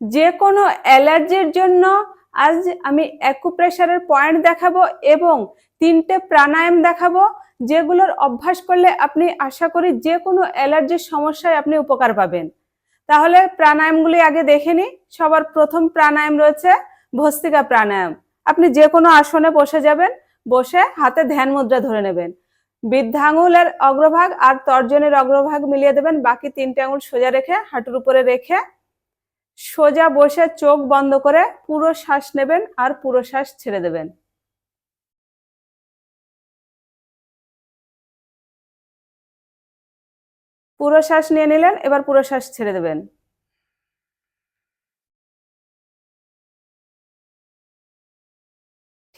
যে কোনো অ্যালার্জির জন্য আজ আমি অ্যাকুপ্রেশারের পয়েন্ট দেখাবো এবং তিনটে প্রাণায়াম দেখাবো, যেগুলোর অভ্যাস করলে আপনি আশা করি যে কোনো অ্যালার্জির সমস্যায় আপনি উপকার পাবেন। তাহলে প্রাণায়ামগুলি আগে দেখে নিই। সবার প্রথম প্রাণায়াম রয়েছে ভস্তিকা প্রাণায়াম। আপনি যে কোনো আসনে বসে যাবেন, বসে হাতে ধ্যান মুদ্রা ধরে নেবেন। বৃদ্ধাঙ্গুলের অগ্রভাগ আর তর্জনের অগ্রভাগ মিলিয়ে দেবেন। বাকি তিনটে আঙুল সোজা রেখে, হাঁটুর উপরে রেখে সোজা বসে চোখ বন্ধ করে পুরো শ্বাস নেবেন আর পুরো শ্বাস ছেড়ে দেবেন। পুরো শ্বাস নিয়ে নিলেন, এবার পুরো শ্বাস ছেড়ে দেবেন।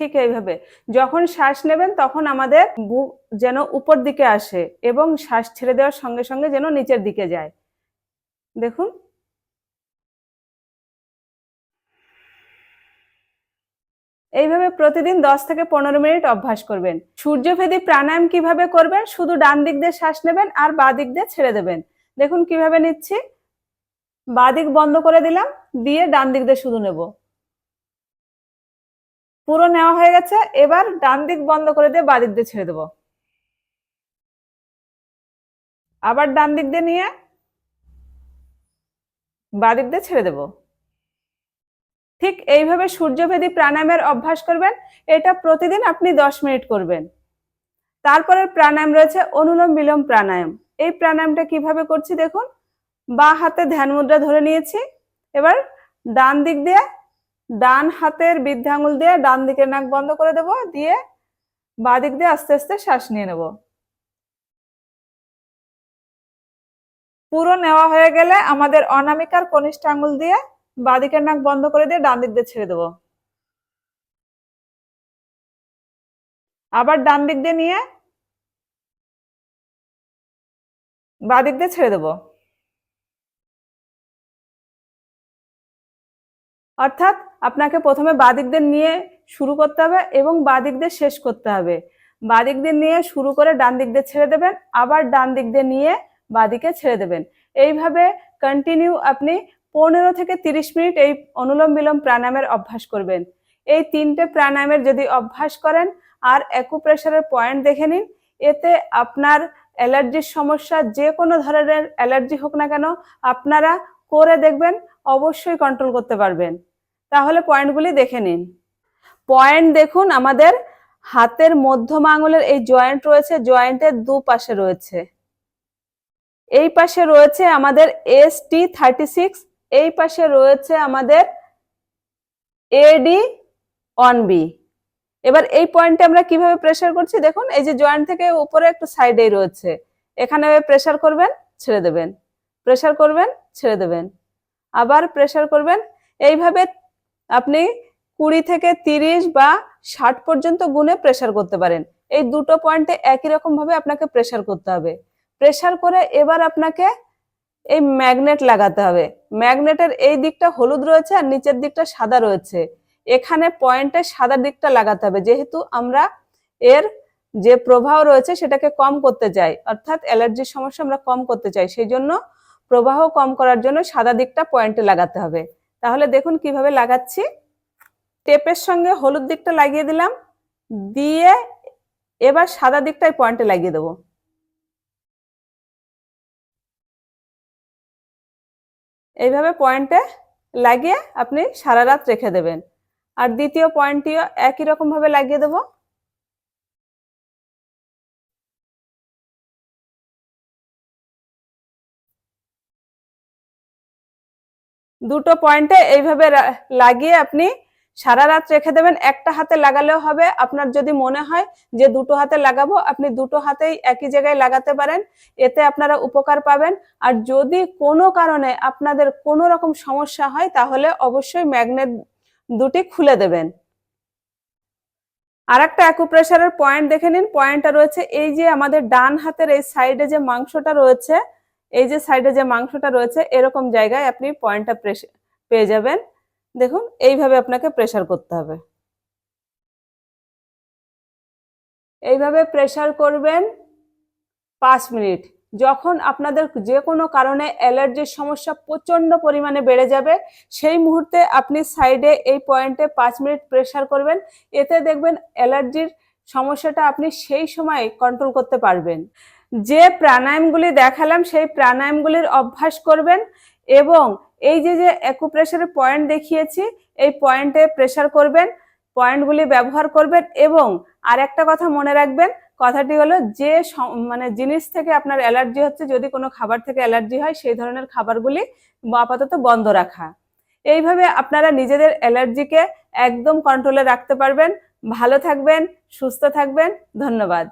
ঠিক এইভাবে। যখন শ্বাস নেবেন, তখন আমাদের বুক যেন উপর দিকে আসে এবং শ্বাস ছেড়ে দেওয়ার সঙ্গে সঙ্গে যেন নিচের দিকে যায়। দেখুন। এইভাবে প্রতিদিন দশ থেকে পনেরো মিনিট অভ্যাস করবেন। সূর্যভেদী প্রাণায়াম কীভাবে করবেন? শুধু ডান দিক দিয়ে শ্বাস নেবেন আর বাঁ দিক দিয়ে ছেড়ে দেবেন। দেখুন কীভাবে নিচ্ছি। বাঁ দিক বন্ধ করে দিলাম, দিয়ে ডান দিক দিয়ে শুধু নেব। পুরো নেওয়া হয়ে গেছে, এবার ডান দিক বন্ধ করে দিয়ে বাঁ দিক দিয়ে ছেড়ে দেবো। আবার ডান দিক দিয়ে নিয়ে বাঁ দিক দিয়ে ছেড়ে দেবো। ঠিক এইভাবে সূর্যভেদী প্রাণায়ামের অভ্যাস করবেন, এটা প্রতিদিন আপনি দশ মিনিট করবেন। তারপরের প্রাণায়াম রয়েছে অনুলোম বিলোম প্রাণায়াম। এই প্রাণায়ামটা কীভাবে করছি দেখুন, বা হাতে ধ্যান মুদ্রা ধরে নিয়েছি, এবার ডান দিক দিয়ে, ডান হাতের বৃদ্ধাঙ্গুল দিয়ে ডান দিকের নাক বন্ধ করে দেব, দিয়ে বা দিক দিয়ে আস্তে আস্তে শ্বাস নিয়ে নেব। পুরো নেওয়া হয়ে গেলে আমাদের অনামিকার কনিষ্ঠ আঙ্গুল দিয়ে বাঁদিকের নাক বন্ধ করে দিয়ে ডান দিক দিয়ে ছেড়ে দেবো। আবার ডান দিক দিয়ে নিয়ে বাঁ দিক দিয়ে ছেড়ে দেবো। অর্থাৎ আপনাকে প্রথমে বাঁদিক দিয়ে নিয়ে শুরু করতে হবে এবং বাঁদিক দিয়ে শেষ করতে হবে। বাঁদিক দিয়ে নিয়ে শুরু করে ডান দিক দিয়ে ছেড়ে দেবেন, আবার ডান দিক দিয়ে নিয়ে বাঁ দিকে ছেড়ে দেবেন। এইভাবে কন্টিনিউ আপনি পনেরো থেকে তিরিশ মিনিট এই অনুলোম বিলোম প্রাণায়ামের অভ্যাস করবেন। এই তিনটে প্রাণায়ামের যদি অভ্যাস করেন আর অ্যাকুপ্রেশারের পয়েন্ট দেখে নিন, এতে আপনার অ্যালার্জির সমস্যা যে কোনো ধরনের অ্যালার্জি হোক না কেন, আপনারা করে দেখবেন, অবশ্যই কন্ট্রোল করতে পারবেন। তাহলে পয়েন্টগুলি দেখে নিন। পয়েন্ট দেখুন, আমাদের হাতের মধ্যম আঙুলের এই জয়েন্ট রয়েছে জয়েন্টের দু পাশে রয়েছে। এই পাশে রয়েছে আমাদের এস টি থার্টি সিক্স এই পাশে রয়েছে আমাদের এডি অন বি এবার এই পয়েন্টে আমরা কীভাবে প্রেসার করছি? দেখুন, এই যে জয়েন্ট থেকে উপরে একটু সাইডেই রয়েছে। এখানে প্রেসার করবেন, ছেড়ে দেবেন। প্রেসার করবেন, ছেড়ে দেবেন। আবার প্রেসার করবেন। এইভাবে আপনি কুড়ি থেকে তিরিশ বা ষাট পর্যন্ত গুণে প্রেসার করতে পারেন। এই দুটো পয়েন্টে একই রকম ভাবে আপনাকে প্রেসার করতে হবে। প্রেসার করে এবার আপনাকে এই ম্যাগনেট লাগাতে হবে। ম্যাগনেটের এই দিকটা হলুদ রয়েছে আর নিচের দিকটা সাদা রয়েছে। এখানে পয়েন্টে সাদা দিকটা লাগাতে হবে। যেহেতু আমরা এর যে প্রবাহ রয়েছে সেটাকে কম করতে চাই, অর্থাৎ অ্যালার্জির সমস্যা আমরা কম করতে চাই সেই জন্য প্রবাহ কম করার জন্য সাদা দিকটা পয়েন্টে লাগাতে হবে। তাহলে দেখুন কীভাবে লাগাচ্ছি। টেপের সঙ্গে হলুদ দিকটা লাগিয়ে দিলাম। দিয়ে এবার সাদা দিকটাই পয়েন্টে লাগিয়ে দেবো। এইভাবে পয়েন্টে লাগিয়ে আপনি সারা রাত রেখে দেবেন। আর দ্বিতীয় পয়েন্টটিও একই রকমভাবে লাগিয়ে দেব। দুটো পয়েন্টে এইভাবে লাগিয়ে আপনি সারা রাত রেখে দেবেন, একটা হাতে লাগালেও হবে। আপনার যদি মনে হয় যে দুটো হাতে লাগাবো, আপনি দুটো হাতেই একই জায়গায় লাগাতে পারেন। এতে আপনারা উপকার পাবেন। আর যদি কোনো কারণে আপনাদের কোনো রকম সমস্যা হয়, তাহলে অবশ্যই ম্যাগনেট দুটি খুলে দেবেন। আর একটা অ্যাকুপ্রেশারের পয়েন্ট দেখে নিন। পয়েন্টটা রয়েছে এই যে আমাদের ডান হাতের এই সাইডে যে মাংসটা রয়েছে, এই যে সাইডে যে মাংসটা রয়েছে, এরকম জায়গায় আপনি পয়েন্টটা পেয়ে যাবেন। দেখুন, এইভাবে আপনাকে প্রেশার করতে হবে। এইভাবে প্রেশার করবেন পাঁচ মিনিট। যখন আপনাদের যে কোনো কারণে অ্যালার্জির সমস্যা প্রচণ্ড পরিমাণে বেড়ে যাবে, সেই মুহূর্তে আপনি সাইডে এই পয়েন্টে পাঁচ মিনিট প্রেশার করবেন। এতে দেখবেন অ্যালার্জির সমস্যাটা আপনি সেই সময় কন্ট্রোল করতে পারবেন। যে প্রাণায়ামগুলি দেখালাম, সেই প্রাণায়ামগুলির অভ্যাস করবেন এবং এই যে যে অ্যাকুপ্রেশারের পয়েন্ট দেখিয়েছি, এই পয়েন্টে প্রেশার করবেন পয়েন্টগুলি ব্যবহার করবেন এবং আর একটা কথা মনে রাখবেন, কথাটি হলো যে মানে জিনিস থেকে আপনার অ্যালার্জি হচ্ছে, যদি কোনো খাবার থেকে অ্যালার্জি হয়, সেই ধরনের খাবারগুলি আপাতত বন্ধ রাখা। এইভাবে আপনারা নিজেদের অ্যালার্জিকে একদম কন্ট্রোলে রাখতে পারবেন। ভালো থাকবেন, সুস্থ থাকবেন, ধন্যবাদ।